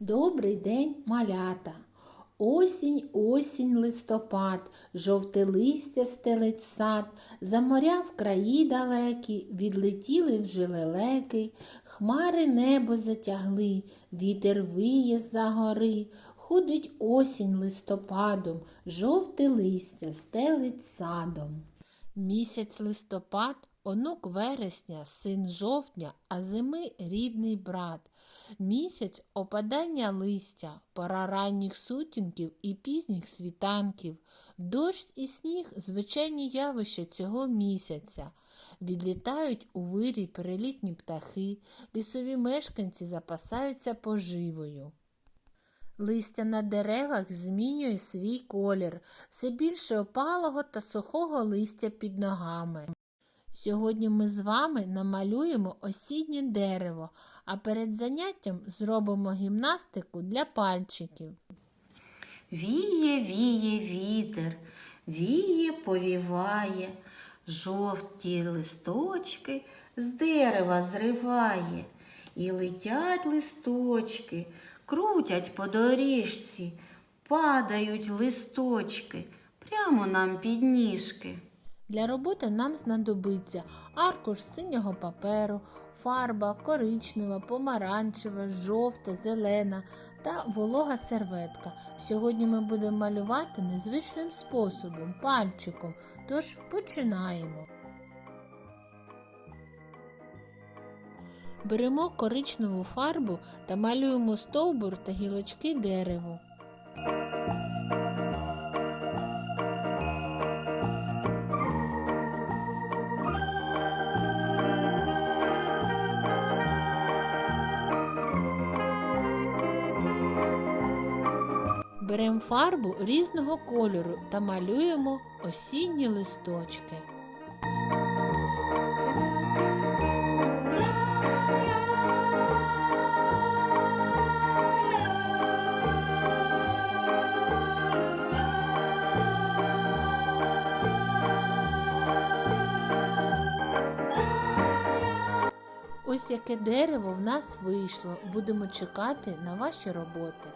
Добрий день, малята. Осінь, осінь, листопад, жовте листя стелить сад, за моря в краї далекі, відлетіли вже лелеки, хмари небо затягли, вітер виє за гори, ходить осінь листопадом, жовте листя стелить садом. Місяць листопад, онук вересня, син жовтня, а зими рідний брат. Місяць опадання листя, пора ранніх сутінків і пізніх світанків. Дощ і сніг звичайні явища цього місяця. Відлітають у вирій перелітні птахи, лісові мешканці запасаються поживою. Листя на деревах змінює свій колір, все більше опалого та сухого листя під ногами. Сьогодні ми з вами намалюємо осіннє дерево, а перед заняттям зробимо гімнастику для пальчиків. Віє, віє вітер, віє, повіває, жовті листочки з дерева зриває, і летять листочки, крутять по доріжці, падають листочки прямо нам під ніжки. Для роботи нам знадобиться аркуш синього паперу, фарба коричнева, помаранчева, жовта, зелена та волога серветка. Сьогодні ми будемо малювати незвичним способом, пальчиком, тож починаємо. Беремо коричневу фарбу та малюємо стовбур та гілочки дереву. Беремо фарбу різного кольору та малюємо осінні листочки. Ось яке дерево в нас вийшло. Будемо чекати на ваші роботи.